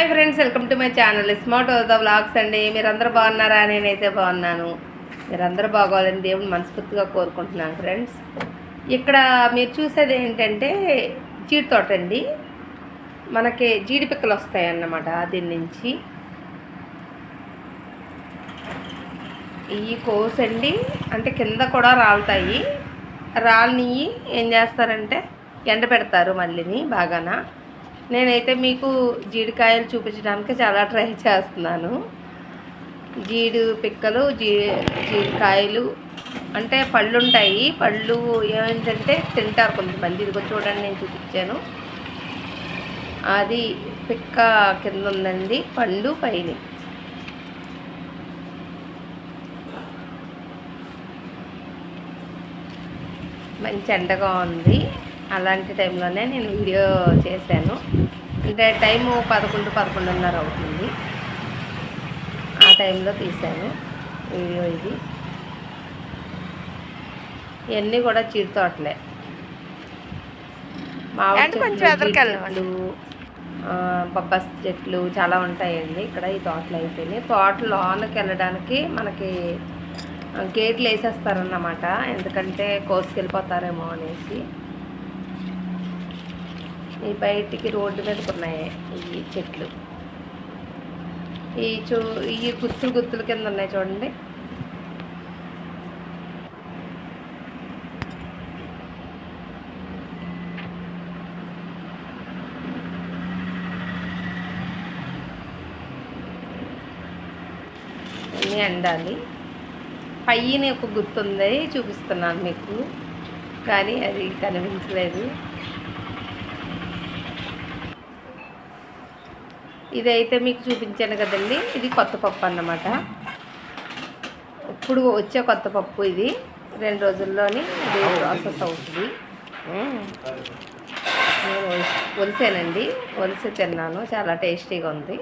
Hi friends welcome to my channel. Smart the blogs అండి. మీరందరూ బాగున్నారా నేనైతే బాగున్నాను. మీరందరూ బాగోవాలని దేవుని మనస్ఫూర్తిగా కోరుకుంటున్నాను ఫ్రెండ్స్. ఇక్కడ మీరు చూసేది ఏంటంటే జీడి తోట అండి. మనకి జీడి పిక్కలు వస్తాయి అన్నమాట దీని నుంచి. ఈ కోసండి. అంటే కింద కూడా రాలుతాయి. రాలినవి ఏం చేస్తారంటే ఎండ పెడతారు మళ్ళీని బాగాన. నేనైతే మీకు జీడికాయలు చూపించడానికి చాలా ట్రై చేస్తున్నాను. జీడి పిక్కలు జీ జీడికాయలు అంటే పళ్ళు ఉంటాయి పళ్ళు ఏమిటంటే తింటారు కొంతమంది. ఇదిగో చూడండి నేను చూపించాను. అది పిక్క కింద ఉందండి. పండు పైన. మంచి ఎండగా ఉంది. అలాంటి టైంలోనే నేను వీడియో చేశాను. అంటే టైము పదకొండు పదకొండున్నర అవుతుంది. ఆ టైంలో తీశాను వీడియో ఇది. ఇవన్నీ కూడా చీడి తోటలే మామిడి బొబ్బాస్ చెట్లు చాలా ఉంటాయండి ఇక్కడ ఈ తోటలు అయిపోయినాయి తోట లోనకి వెళ్ళడానికి మనకి గేట్లు వేసేస్తారన్నమాట. ఎందుకంటే కోసుకెళ్ళిపోతారేమో అనేసి. ఈ బయటికి రోడ్డు మీద ఉన్నాయి ఈ చెట్లు. ఈ చూ ఈ గుత్తులు గుత్తులు కింద ఉన్నాయి చూడండి. అన్నీ ఎండాలి పైన ఒక గుర్తుంది చూపిస్తున్నాను మీకు. కానీ అది కనిపించలేదు. ఇదైతే మీకు చూపించాను కదండి. ఇది కొత్త పప్పు అన్నమాట. ఇప్పుడు వచ్చే కొత్త పప్పు ఇది. రెండు రోజుల్లోని ఇది ప్రాసెస్ అవుతుంది. నేను ఒలిసానండి ఒలిసి తిన్నాను. చాలా టేస్టీగా ఉంది.